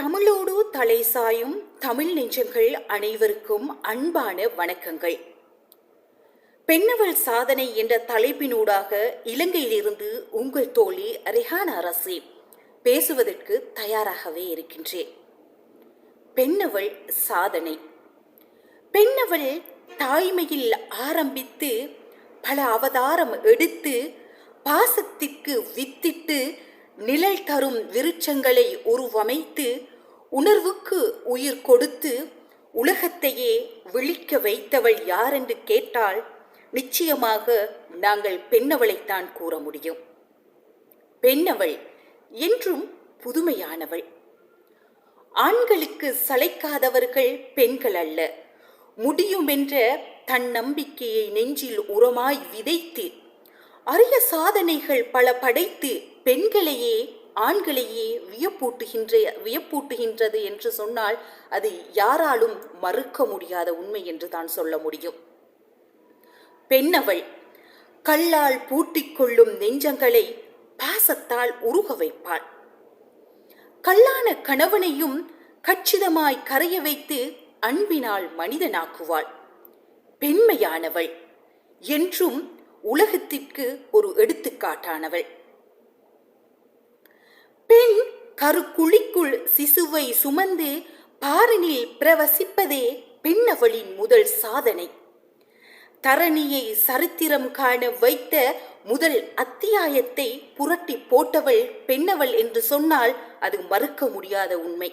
தமிழோடு தலை சாயும் தமிழ் நெஞ்சங்கள் அனைவருக்கும் அன்பான வணக்கங்கள். பெண்ணவள் சாதனை என்ற தலைப்பினூடாக இலங்கையிலிருந்து உங்கள் தோழி ரெஹான் அரசி பேசுவதற்கு தயாராகவே இருக்கின்றேன். பெண்ணவள் சாதனை. பெண்ணவள் தாய்மையில் ஆரம்பித்து பல அவதாரம் எடுத்து பாசத்திற்கு வித்திட்டு நிழல் தரும் விருட்சங்களை உருவமைத்து உணர்வுக்கு உயிர் கொடுத்து உலகத்தையே விழிக்க வைத்தவள் யார் என்று கேட்டால் நிச்சயமாக நாங்கள் பெண்ணவளைத்தான் கூற முடியும். பெண்ணவள் என்றும் புதுமையானவள். ஆண்களுக்கு சளைக்காதவர்கள் பெண்கள் அல்ல. முடியுமென்ற தன் நம்பிக்கையை நெஞ்சில் உரமாய் விதைத்து அரிய சாதனைகள் பல படைத்து பெண்களையே ஆண்களையே வியப்பூட்டுகின்ற வியப்பூட்டுகின்றது என்று சொன்னால் அது யாராலும் மறுக்க முடியாத உண்மை என்று தான் சொல்ல முடியும். பெண்ணவள் கல்லால் பூட்டிக்கொள்ளும் நெஞ்சங்களை பாசத்தால் உருக வைப்பாள். கல்லான கணவனையும் கச்சிதமாய் கரைய வைத்து அன்பினால் மனிதனாக்குவாள். பெண்மையானவள் என்றும் உலகத்திற்கு ஒரு எடுத்துக்காட்டானவள். பெண் கருக்குழிக்குள் சிசுவை சுமந்து பாரனில் பிரவசிப்பதே பெண்ணவளின் முதல் சாதனை. தரணியை சரித்திரம் காண வைத்த முதல் அத்தியாயத்தை புரட்டி போட்டவள் பெண்ணவள் என்று சொன்னால் அது மறுக்க முடியாத உண்மை.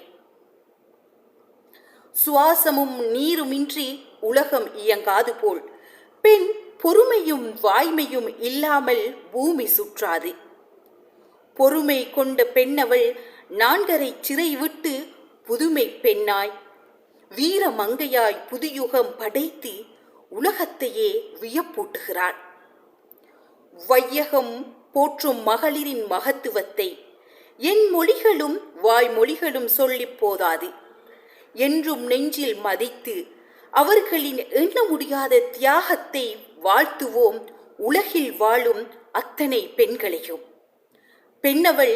சுவாசமும் நீருமின்றி உலகம் இயங்காது போல். பெண் பொறுமையும் வாய்மையும் இல்லாமல் பூமி சுற்றாது. பொறுமை கொண்ட பெண்ணவள் நான்கரை சிறை விட்டு புதுமை பெண்ணாய் வீர மங்கையாய் புதுயுகம் படைத்து உலகத்தையே வியப்பூட்டுகிறாள். வையகம் போற்றும் மகளிரின் மகத்துவத்தை என் மொழிகளும் வாய்மொழிகளும் சொல்லிப் போதாது. என்றும் நெஞ்சில் மதித்து அவர்களின் எண்ண முடியாத தியாகத்தை வாழ்த்துவோம் உலகில் வாழும் அத்தனை பெண்களையும். பெண்ணவள்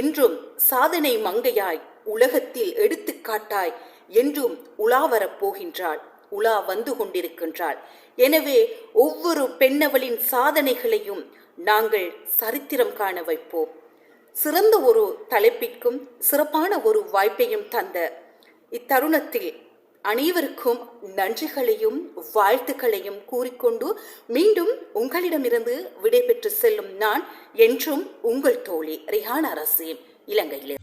என்றும் சாதனை மங்கையாய் உலகத்தில் எடுத்துக்காட்டாய் என்றும் உலா வரப்போகின்றாள் உலா வந்து கொண்டிருக்கின்றாள். எனவே ஒவ்வொரு பெண்ணவளின் சாதனைகளையும் நாங்கள் சரித்திரம் காண வைப்போம். சிறந்த ஒரு தலைப்பிற்கும் சிறப்பான ஒரு வாய்ப்பையும் தந்த இத்தருணத்தில் அனைவருக்கும் நன்றிகளையும் வாழ்த்துக்களையும் கூறிக்கொண்டு மீண்டும் உங்களிடமிருந்து விடைபெற்று செல்லும் நான் என்றும் உங்கள் தோழி ரிஹான் அரசு இலங்கையில்